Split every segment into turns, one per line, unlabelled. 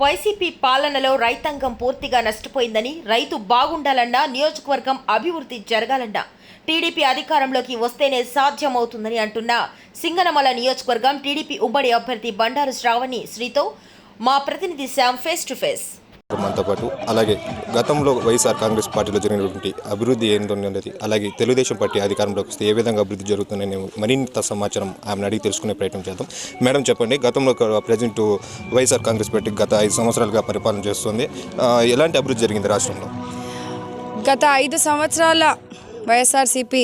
YCP పాలనలో రైతాంగం పూర్తిగా నష్టపోయిందని రైతు బాగుండాలన్నా నియోజకవర్గం అభివృద్ధి జరగాలన్నా టీడీపీ అధికారంలోకి వస్తేనే సాధ్యమవుతుందని అంటున్న సింగనమల నియోజకవర్గం టీడీపీ ఉమ్మడి అభ్యర్థి బండారు శ్రావణి శ్రీతో మా ప్రతినిధి శ్యామ్ ఫేస్ టు ఫేస్
మనతో పాటు అలాగే గతంలో వైఎస్ఆర్ కాంగ్రెస్ పార్టీలో జరిగినటువంటి అభివృద్ధి ఏంటన్నది అలాగే తెలుగుదేశం పార్టీ అధికారంలోకి వస్తే ఏ విధంగా అభివృద్ధి జరుగుతుందని మరింత సమాచారం ఆమెను అడిగి తెలుసుకునే ప్రయత్నం చేద్దాం. మేడం చెప్పండి గతంలో ప్రజెంట్ వైఎస్ఆర్ కాంగ్రెస్ పార్టీ గత ఐదు సంవత్సరాలుగా పరిపాలన చేస్తుంది. ఎలాంటి అభివృద్ధి జరిగింది రాష్ట్రంలో?
గత ఐదు సంవత్సరాల వైఎస్ఆర్సీపీ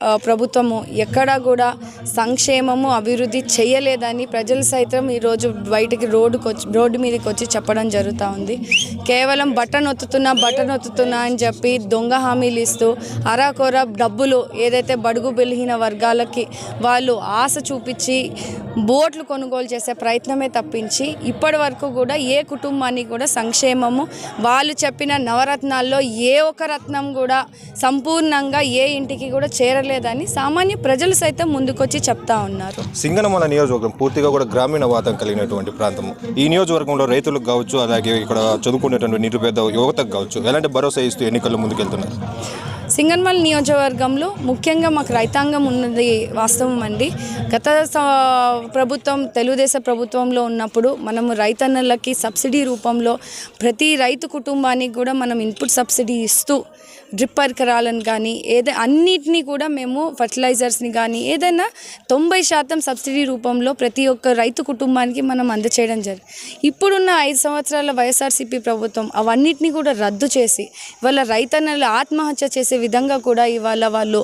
ప్రభుత్వము ఎక్కడా కూడా సంక్షేమము అభివృద్ధి చేయలేదని ప్రజలు సైతం ఈరోజు బయటికి రోడ్డుకు వచ్చి రోడ్డు మీదకి వచ్చి చెప్పడం జరుగుతూ ఉంది. కేవలం బటన్ ఒత్తుతున్నా బటన్ ఒత్తుతున్నా అని చెప్పి దొంగ హామీలు ఇస్తూ అరాకొర డబ్బులు ఏదైతే బడుగు బెలిగిన వర్గాలకి వాళ్ళు ఆశ చూపించి బోట్లు కొనుగోలు చేసే ప్రయత్నమే తప్పించి ఇప్పటి వరకు కూడా ఏ కుటుంబానికి కూడా సంక్షేమము వాళ్ళు చెప్పిన నవరత్నాల్లో ఏ ఒక్క రత్నం కూడా సంపూర్ణంగా ఏ ఇంటికి కూడా చేర చేరలేదని సామాన్య ప్రజలు సైతం ముందుకొచ్చి చెప్తా ఉన్నారు.
సింగనమల నియోజకవర్గం పూర్తిగా కూడా గ్రామీణ వాతం కలిగినటువంటి ప్రాంతం ఈ నియోజకవర్గంలో రైతులకు కావచ్చు అలాగే ఇక్కడ చదువుకునేటువంటి నిరుపేద యువతకు కావచ్చు ఎలాంటి భరోసా ఇస్తూ ఎన్నికల్లో ముందుకెళ్తున్నారు?
సింగన్మల్ నియోజకవర్గంలో ముఖ్యంగా మాకు రైతాంగం ఉన్నది వాస్తవం అండి. గత ప్రభుత్వం తెలుగుదేశం ప్రభుత్వంలో ఉన్నప్పుడు మనము రైతన్నలకి సబ్సిడీ రూపంలో ప్రతి రైతు కుటుంబానికి కూడా మనం ఇన్పుట్ సబ్సిడీ ఇస్తూ డ్రిప్ పరికరాలను కానీ ఏదైనా అన్నిటినీ కూడా మేము ఫర్టిలైజర్స్ని కానీ ఏదైనా తొంభై శాతం సబ్సిడీ రూపంలో ప్రతి ఒక్క రైతు కుటుంబానికి మనం అందచేయడం జరిగింది ఇప్పుడున్న ఐదు సంవత్సరాల వైఎస్ఆర్సీపీ ప్రభుత్వం అవన్నిటిని కూడా రద్దు చేసి ఇవాళ రైతన్నలు ఆత్మహత్య చేసే విధంగా కూడా ఇవాళ వాళ్ళు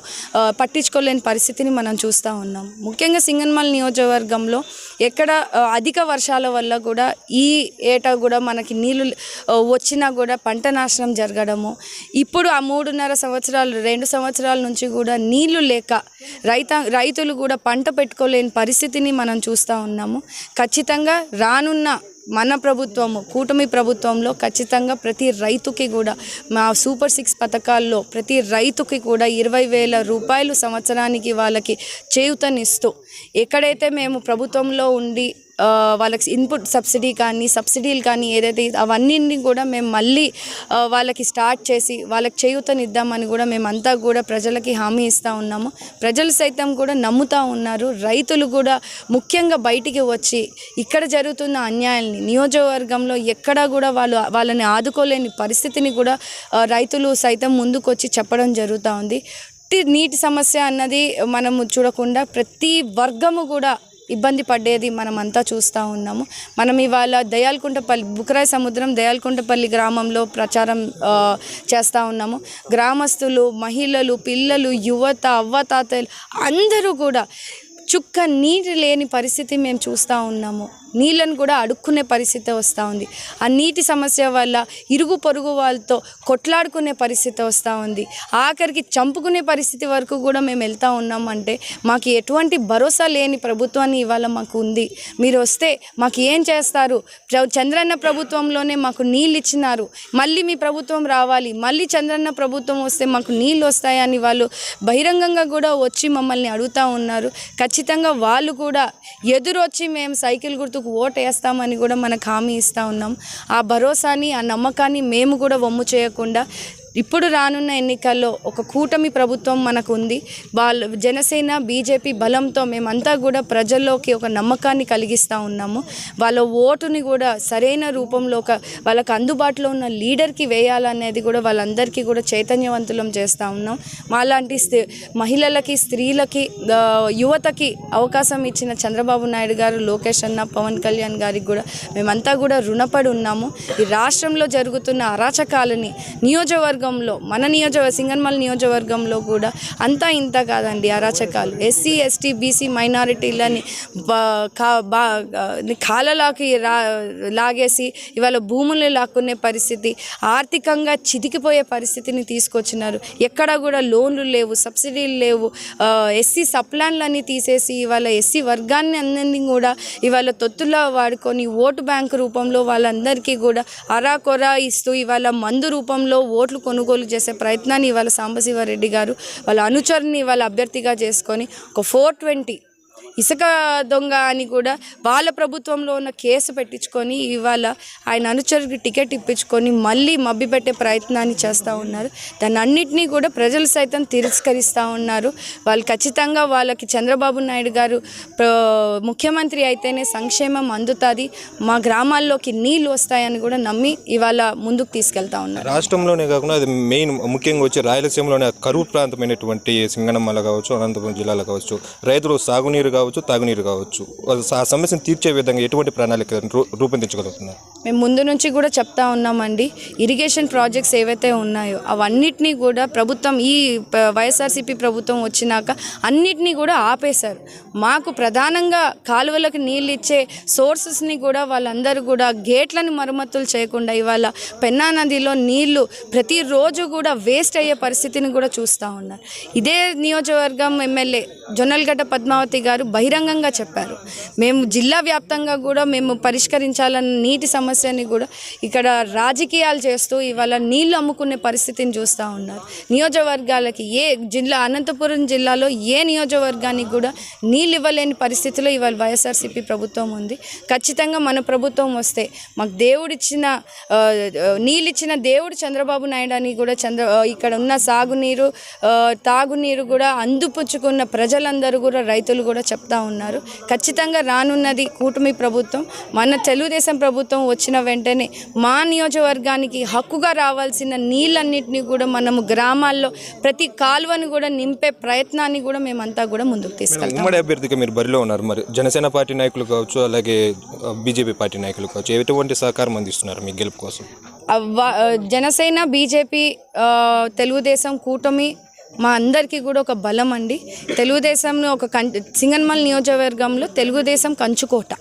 పట్టించుకోలేని పరిస్థితిని మనం చూస్తూ ఉన్నాం. ముఖ్యంగా సింగన్మల్ నియోజకవర్గంలో ఎక్కడ అధిక వర్షాల వల్ల కూడా ఈ ఏటా కూడా మనకి నీళ్ళు వచ్చినా కూడా పంట నాశనం జరగడము. ఇప్పుడు ఆ మూడున్నర సంవత్సరాలు రెండు సంవత్సరాల నుంచి కూడా నీళ్ళు లేక రైత రైతులు కూడా పంట పెట్టుకోలేని పరిస్థితిని మనం చూస్తూ ఉన్నాము. ఖచ్చితంగా రానున్న మన ప్రభుత్వము కూటమి ప్రభుత్వంలో ఖచ్చితంగా ప్రతి రైతుకి కూడా మా సూపర్ సిక్స్ పథకాల్లో ప్రతి రైతుకి కూడా ఇరవై వేల రూపాయలు సంవత్సరానికి వాళ్ళకి చేయూతనిస్తూ ఎక్కడైతే మేము ప్రభుత్వంలో ఉండి వాళ్ళకి ఇన్పుట్ సబ్సిడీ కానీ సబ్సిడీలు కానీ ఏదైతే అవన్నీ కూడా మేము మళ్ళీ వాళ్ళకి స్టార్ట్ చేసి వాళ్ళకి చేయూతనిద్దామని కూడా మేమంతా కూడా ప్రజలకి హామీ ఇస్తూ ఉన్నాము. ప్రజలు సైతం కూడా నమ్ముతూ ఉన్నారు. రైతులు కూడా ముఖ్యంగా బయటికి వచ్చి ఇక్కడ జరుగుతున్న అన్యాయాల్ని నియోజకవర్గంలో ఎక్కడా కూడా వాళ్ళు వాళ్ళని ఆదుకోలేని పరిస్థితిని కూడా రైతులు సైతం ముందుకొచ్చి చెప్పడం జరుగుతూ ఉంది. నీటి సమస్య అన్నది మనము చూడకుండా ప్రతి వర్గము కూడా ఇబ్బంది పడేది మనమంతా చూస్తూ ఉన్నాము. మనం ఇవాళ దయాల్కుంటపల్లి బుక్రాయ సముద్రం దయాల్కుంటపల్లి గ్రామంలో ప్రచారం చేస్తూ ఉన్నాము. గ్రామస్తులు మహిళలు పిల్లలు యువత అవ్వతాతలు అందరూ కూడా చుక్క నీరు లేని పరిస్థితి మేము చూస్తూ ఉన్నాము. నీళ్ళను కూడా అడుక్కునే పరిస్థితి వస్తూ ఉంది. ఆ నీటి సమస్య వల్ల ఇరుగు పొరుగు వాళ్ళతో కొట్లాడుకునే పరిస్థితి వస్తూ ఉంది. ఆఖరికి చంపుకునే పరిస్థితి వరకు కూడా మేము వెళ్తూ ఉన్నాం అంటే మాకు ఎటువంటి భరోసా లేని ప్రభుత్వాన్ని ఇవాళ మాకు ఉంది. మీరు వస్తే మాకు ఏం చేస్తారు? చంద్రన్న ప్రభుత్వంలోనే మాకు నీళ్ళు ఇచ్చినారు. మళ్ళీ మీ ప్రభుత్వం రావాలి. మళ్ళీ చంద్రన్న ప్రభుత్వం వస్తే మాకు నీళ్ళు వస్తాయని వాళ్ళు బహిరంగంగా కూడా వచ్చి మమ్మల్ని అడుగుతూ ఉన్నారు. ఖచ్చితంగా వాళ్ళు కూడా ఎదురొచ్చి మేము సైకిల్ గుర్తుకు ఓటు వేస్తామని కూడా మనకు హామీ ఇస్తూ ఉన్నాం. ఆ భరోసాని ఆ నమ్మకాన్ని మేము కూడా వమ్ము చేయకుండా ఇప్పుడు రానున్న ఎన్నికల్లో ఒక కూటమి ప్రభుత్వం మనకు ఉంది వాళ్ళ జనసేన బీజేపీ బలంతో మేమంతా కూడా ప్రజల్లోకి ఒక నమ్మకాన్ని కలిగిస్తూ ఉన్నాము. వాళ్ళ ఓటుని కూడా సరైన రూపంలో ఒక వాళ్ళకు అందుబాటులో ఉన్న లీడర్కి వేయాలనేది కూడా వాళ్ళందరికీ కూడా చైతన్యవంతులం చేస్తూ ఉన్నాం. మాలాంటి స్త్రీ మహిళలకి స్త్రీలకి యువతకి అవకాశం ఇచ్చిన చంద్రబాబు నాయుడు గారు లోకేష్ అన్న పవన్ కళ్యాణ్ గారికి కూడా మేమంతా కూడా రుణపడి ఉన్నాము. ఈ రాష్ట్రంలో జరుగుతున్న అరాచకాలని నియోజకవర్గ నియోజకవర్గంలో మన నియోజక సింగన్మల్ నియోజకవర్గంలో కూడా అంతా ఇంత కాదండి అరాచకాలు. ఎస్సీ ఎస్టీ బీసీ మైనారిటీలని బా- కాలలోకి కాలలాకి రా లాగేసి ఇవాళ భూములు లాక్కునే పరిస్థితి ఆర్థికంగా చితికిపోయే పరిస్థితిని తీసుకొచ్చినారు. ఎక్కడ కూడా లోన్లు లేవు సబ్సిడీలు లేవు. ఎస్సీ సప్లాన్లన్నీ తీసేసి ఇవాళ ఎస్సీ వర్గాన్ని అందరినీ కూడా ఇవాళ తొత్తులా వాడుకొని ఓటు బ్యాంకు రూపంలో వాళ్ళందరికీ కూడా అరాకొరా ఇస్తూ ఇవాళ మందు రూపంలో ఓట్లు కొనుగోలు చేసే ప్రయత్నాన్ని ఇవాళ సాంబశివారెడ్డి గారు వాళ్ళ అనుచరుని వాళ్ళ అభ్యర్థిగా చేసుకొని ఒక ఫోర్ ట్వంటీ ఇసుక దొంగ అని కూడా వాళ్ళ ప్రభుత్వంలో ఉన్న కేసు పెట్టించుకొని ఇవాళ ఆయన అనుచరుడికి టికెట్ ఇప్పించుకొని మళ్ళీ మభ్యపెట్టే ప్రయత్నాన్ని చేస్తూ ఉన్నారు. దాన్ని అన్నింటినీ కూడా ప్రజలు సైతం తిరస్కరిస్తూ ఉన్నారు. వాళ్ళు ఖచ్చితంగా వాళ్ళకి చంద్రబాబు నాయుడు గారు ముఖ్యమంత్రి అయితేనే సంక్షేమం అందుతుంది. మా గ్రామాల్లోకి నీళ్ళు వస్తాయని కూడా నమ్మి ఇవాళ ముందుకు తీసుకెళ్తా ఉన్నారు.
రాష్ట్రంలోనే కాకుండా అది మెయిన్ ముఖ్యంగా వచ్చి రాయలసీమలోనే కరువు ప్రాంతమైనటువంటి సింగనమల కావచ్చు అనంతపురం జిల్లాలో కావచ్చు రైతులు సాగునీరు కావచ్చు తాగునీరు కావచ్చు. ఆ సమస్యను తీర్చే విధంగా ఎటువంటి ప్రణాళిక రూ- రూపొందించగలుగుతున్నారు?
మేము ముందు నుంచి కూడా చెప్తా ఉన్నామండి. ఇరిగేషన్ ప్రాజెక్ట్స్ ఏవైతే ఉన్నాయో అవన్నిటినీ కూడా ప్రభుత్వం ఈ వైఎస్ఆర్సీపీ ప్రభుత్వం వచ్చినాక అన్నిటినీ కూడా ఆపేశారు. మాకు ప్రధానంగా కాలువలకు నీళ్ళు ఇచ్చే సోర్సెస్ని కూడా వాళ్ళందరూ కూడా గేట్లను మరమ్మతులు చేయకుండా ఇవాళ పెన్నా నదిలో నీళ్ళు ప్రతిరోజు కూడా వేస్ట్ అయ్యే పరిస్థితిని కూడా చూస్తూ ఉన్నారు. ఇదే నియోజకవర్గం ఎమ్మెల్యే జొన్నలగడ్డ పద్మావతి గారు బహిరంగంగా చెప్పారు. మేము జిల్లా వ్యాప్తంగా కూడా మేము పరిష్కరించాలన్న నీటి సమస్య సమస్యని కూడా ఇక్కడ రాజకీయాలు చేస్తూ ఇవాళ నీళ్ళు అమ్ముకునే పరిస్థితిని చూస్తూ ఉన్నారు. నియోజకవర్గాలకి ఏ జిల్లా అనంతపురం జిల్లాలో ఏ నియోజకవర్గానికి కూడా నీళ్ళు ఇవ్వలేని పరిస్థితిలో ఇవాళ వైఎస్ఆర్సీపీ ప్రభుత్వం ఉంది. ఖచ్చితంగా మన ప్రభుత్వం వస్తే మాకు దేవుడిచ్చిన నీళ్ళిచ్చిన దేవుడు చంద్రబాబు నాయుడు అని కూడా చంద్ర ఇక్కడ ఉన్న సాగునీరు తాగునీరు కూడా అందుపుచ్చుకున్న ప్రజలందరూ కూడా రైతులు కూడా చెప్తా ఉన్నారు. ఖచ్చితంగా రానున్నది కూటమి ప్రభుత్వం. మన తెలుగుదేశం ప్రభుత్వం వచ్చి వచ్చిన వెంటనే మా నియోజకవర్గానికి హక్కుగా రావాల్సిన నీళ్ళన్నింటినీ కూడా మనము గ్రామాల్లో ప్రతి కాలువను కూడా నింపే ప్రయత్నాన్ని కూడా మేమంతా కూడా ముందుకు తీసుకెళ్తాం.
ఉమ్మడి అభ్యర్థిగా మీరు బరిలో ఉన్నారు. మరి జనసేన పార్టీ నాయకులు కావచ్చు అలాగే బీజేపీ పార్టీ నాయకులు కావచ్చు ఎటువంటి సహకారం అందిస్తున్నారు మీ గెలుపు కోసం?
జనసేన బీజేపీ తెలుగుదేశం కూటమి మా అందరికీ కూడా ఒక బలం అండి. తెలుగుదేశంలో ఒక కం సింగన్మల్ నియోజకవర్గంలో తెలుగుదేశం కంచుకోట.